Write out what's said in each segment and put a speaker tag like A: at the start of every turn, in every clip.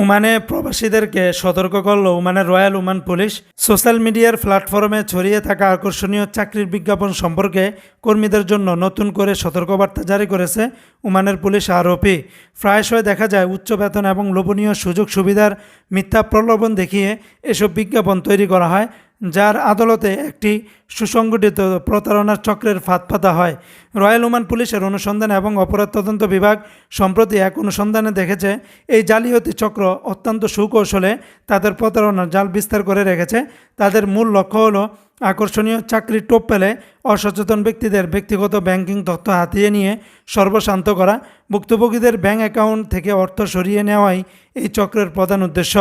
A: ওমানে প্রবাসীদেরকে সতর্ক করল ওমানের রয়্যাল ওমান পুলিশ। সোশ্যাল মিডিয়ার প্ল্যাটফর্মে ছড়িয়ে থাকা আকর্ষণীয় চাকরির বিজ্ঞাপন সম্পর্কে কর্মীদের জন্য নতুন করে সতর্কবার্তা জারি করেছে ওমানের পুলিশ আরোপি প্রায়শই দেখা যায় উচ্চ বেতন এবং লোভনীয় সুযোগ সুবিধার মিথ্যা প্রলোভন দেখিয়ে এসব বিজ্ঞাপন তৈরি করা হয়, যার আদালতে একটি সুসংগঠিত প্রতারণার চক্রের ফাঁদ পাতা হয়। রয়্যাল ওমান পুলিশের অনুসন্ধান এবং অপরাধ তদন্ত বিভাগ সম্প্রতি এক অনুসন্ধানে দেখেছে, এই জালিয়াতি চক্র অত্যন্ত সুকৌশলে তাদের প্রতারণার জাল বিস্তার করে রেখেছে। তাদের মূল লক্ষ্য হলো আকর্ষণীয় চাকরির টোপ পেলে অসচেতন ব্যক্তিদের ব্যক্তিগত ব্যাংকিং তথ্য হাতিয়ে নিয়ে সর্বশান্ত করা, ভুক্তভোগীদের ব্যাংক অ্যাকাউন্ট থেকে অর্থ সরিয়ে নেওয়াই এই চক্রের প্রধান উদ্দেশ্য।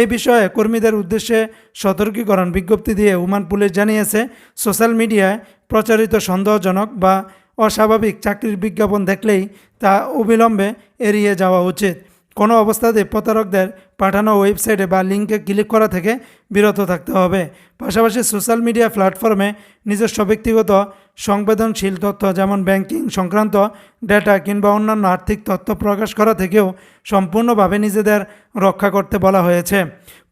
A: এই বিষয়ে কর্মীদের উদ্দেশ্যে সতর্কীকরণ বিজ্ঞপ্তি দিয়ে উমান পুলিশ জানিয়েছে, সোশ্যাল মিডিয়ায় প্রচারিত সন্দেহজনক বা অস্বাভাবিক চাকরির বিজ্ঞাপন দেখলেই তা অবিলম্বে এড়িয়ে যাওয়া উচিত। কোনো অবস্থাতে প্রতারকদের পাঠানো ওয়েবসাইটে বা লিঙ্কে ক্লিক করা থেকে বিরত থাকতে হবে। পাশাপাশি সোশ্যাল মিডিয়া প্ল্যাটফর্মে নিজস্ব ব্যক্তিগত সংবেদনশীল তথ্য, যেমন ব্যাংকিং সংক্রান্ত ডেটা কিংবা অন্যান্য আর্থিক তথ্য প্রকাশ করা থেকেও সম্পূর্ণভাবে নিজেদের রক্ষা করতে বলা হয়েছে।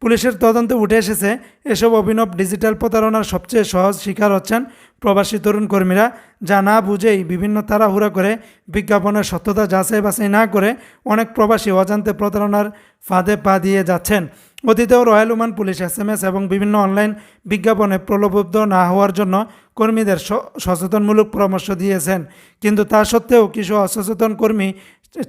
A: পুলিশের তদন্তে উঠে এসেছে, এসব অভিনব ডিজিটাল প্রতারণার সবচেয়ে সহজ শিকার হচ্ছেন প্রবাসী তরুণ কর্মীরা, যা না বুঝেই বিভিন্ন তাড়াহুড়া করে বিজ্ঞাপনের সত্যতা যাচাই বাছাই না করে অনেক প্রবাসী অজান্তে প্রতারণার ফাঁদে পা দিয়ে যাচ্ছেন। অতীতেও Royal Oman police, S M S এবং বিভিন্ন অনলাইন বিজ্ঞাপনে প্রলোভুব্ধ না হওয়ার জন্য কর্মীদের সচেতনমূলক পরামর্শ দিয়েছেন। কিন্তু তা সত্ত্বেও কিছু অসচেতন কর্মী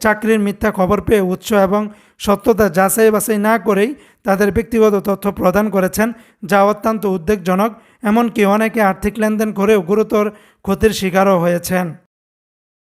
A: চাকরির মিথ্যা খবর পেয়ে উৎস এবং সত্যতা যাচাই বাছাই না করেই তাদের ব্যক্তিগত তথ্য প্রদান করেছেন, যা অত্যন্ত উদ্বেগজনক। এমনকি অনেকে আর্থিক লেনদেন করেও গুরুতর ক্ষতির শিকারও হয়েছেন।